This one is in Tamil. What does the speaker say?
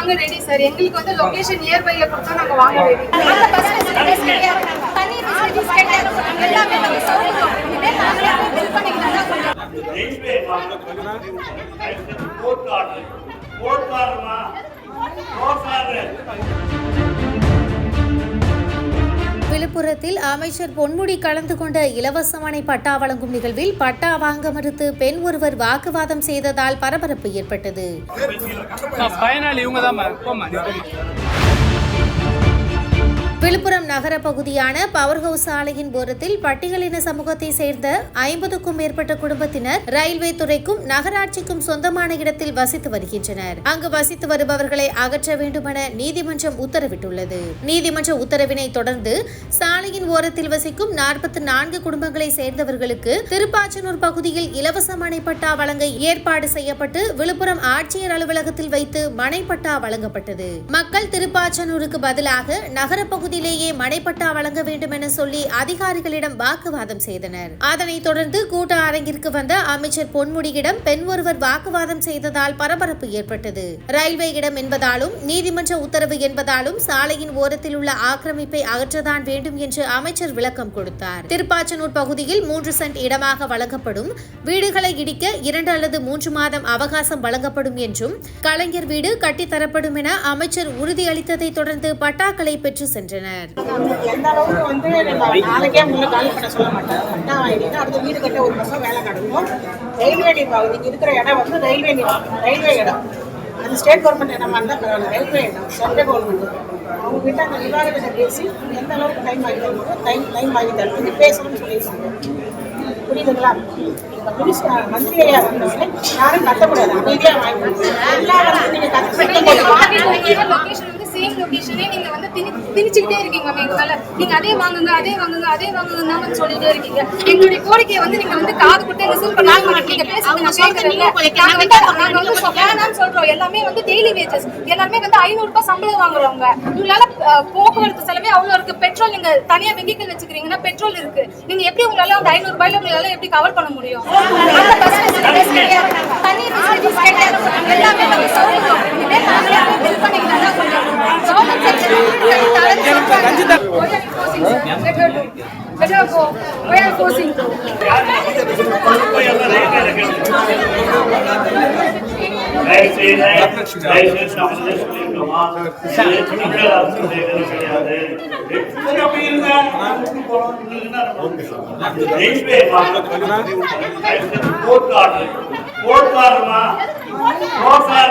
வாங்க ரெடி சார் எங்களுக்கு வந்து லொகேஷன் நியர்பைல கொடுத்தா நாங்க வாங்க ரெடி அந்த பஸ் ஃபெசிலிட்டிஸ் கிடையாது தண்ணி ஃபெசிலிட்டிஸ் கிடையாது எல்லாமே இதே நாங்களே பில் பண்ணிக்கலாம் கோர்ட் கோர்ட் விழுப்புரத்தில் அமைச்சர் பொன்முடி கலந்து கொண்ட இலவசமனை பட்டா வழங்கும் நிகழ்வில் பட்டா வாங்க மறுத்து பெண் ஒருவர் வாக்குவாதம் செய்ததால் பரபரப்பு ஏற்பட்டது. விழுப்புரம் நகர பகுதியான பவர் ஹவுஸ் ஆலையின் ஓரத்தில் பட்டியலின சமூகத்தை சேர்ந்த ஐம்பதுக்கும் மேற்பட்ட குடும்பத்தினர் ரயில்வே துறைக்கும் நகராட்சிக்கும் சொந்தமான இடத்தில் வசித்து வருகின்றனர். அங்கு வசித்து வருபவர்களை அகற்ற வேண்டுமென நீதிமன்றம் உத்தரவிட்டுள்ளது. நீதிமன்ற உத்தரவினை தொடர்ந்து சாலையின் ஓரத்தில் வசிக்கும் நாற்பத்தி நான்கு குடும்பங்களை சேர்ந்தவர்களுக்கு திருப்பாச்சனூர் பகுதியில் இலவச மனைப்பட்டா வழங்க ஏற்பாடு செய்யப்பட்டு விழுப்புரம் ஆட்சியர் அலுவலகத்தில் வைத்து மனைப்பட்டா வழங்கப்பட்டது. மக்கள் திருப்பாச்சனூருக்கு பதிலாக நகர பகுதியிலேயே மனைப்பட்டா வழங்க வேண்டும் என சொல்லி அதிகாரிகளிடம் வாக்குவாதம் செய்தனர். அதனைத் தொடர்ந்து கூட்ட அரங்கிற்கு வந்த அமைச்சர் பொன்முடியிடம் பெண் ஒருவர் வாக்குவாதம் செய்ததால் பரபரப்பு ஏற்பட்டது. ரயில்வே இடம் என்பதாலும் நீதிமன்ற உத்தரவு என்பதாலும் சாலையின் ஓரத்தில் உள்ள ஆக்கிரமிப்பை அகற்றதான் வேண்டும் என்று அமைச்சர் விளக்கம் கொடுத்தார். திருப்பாச்சனூர் பகுதியில் மூன்று சென்ட் இடமாக வழங்கப்படும். வீடுகளை இடிக்க இரண்டு அல்லது மூன்று மாதம் அவகாசம் வழங்கப்படும் என்றும் கலைஞர் வீடு கட்டித்தரப்படும் என அமைச்சர் உறுதியளித்ததை தொடர்ந்து பட்டாக்களை பெற்று சென்றனர். எந்த அளவுக்கு வந்து நாளைக்கே முன்ன காலி பண்ண சொல்ல மாட்டேன். பட்டா வாங்கிட்டீங்கன்னா அடுத்த வீடு கட்ட ஒரு பக்கம் வேலை நடக்கும் ரயில்வே நிர்வாகம் இருக்கிற இடம் வந்து ரயில்வே நிர்வாகம் ரயில்வே இடம். அது ஸ்டேட் கவர்மெண்ட் இடமா இருந்தால் பரவாயில்ல ரயில்வே இடம் சென்ட்ரல் கவர்மெண்ட் அவங்க கிட்ட அந்த நிர்வாகத்தை பேசி எந்த அளவுக்கு டைம் வாங்கி தரணுமோ டைம் டைம் வாங்கி தரணும். பேசணும்னு சொல்லியிருக்காங்க. புரியுதுங்களா? இப்போ மினிஸ்டர் மந்திரியா வந்தோடனே யாரும் கத்தக்கூடாது அமைதியாக வாங்கி. எல்லா வந்து நீங்கள் வந்து சேம் லொகேஷனே நீங்க வந்து திணி திணிச்சுக்கிட்டே இருக்கீங்க எங்க மேல. நீங்க அதே வாங்குங்க அதே வாங்குங்க அதே வாங்குங்க தான் சொல்லிட்டே இருக்கீங்க. எங்களுடைய கோரிக்கையை வந்து நீங்க வந்து காது கொடுத்து லிசன் பண்ணாம மாட்டீங்க பேசுறது நான் நாங்க வந்து வந்து வேணாம்னு சொல்றோம். எல்லாமே வந்து டெய்லி வேஜஸ் எல்லாருமே வந்து ஐநூறு ரூபாய் சம்பளம் வாங்குறவங்க. உங்களால போக்குவரத்து செலவே அவ்வளவு இருக்கு. பெட்ரோல் நீங்க தனியா வெஹிக்கிள் வச்சுக்கிறீங்கன்னா பெட்ரோல் இருக்கு. நீங்க எப்படி உங்களால அந்த ஐநூறு ரூபாயில உங்களால எப்படி கவர் பண்ண முடியும்? गड्ढू गड्ढा को ओयल कोसिंग को కోర్టు కారమా కోర్టు కారు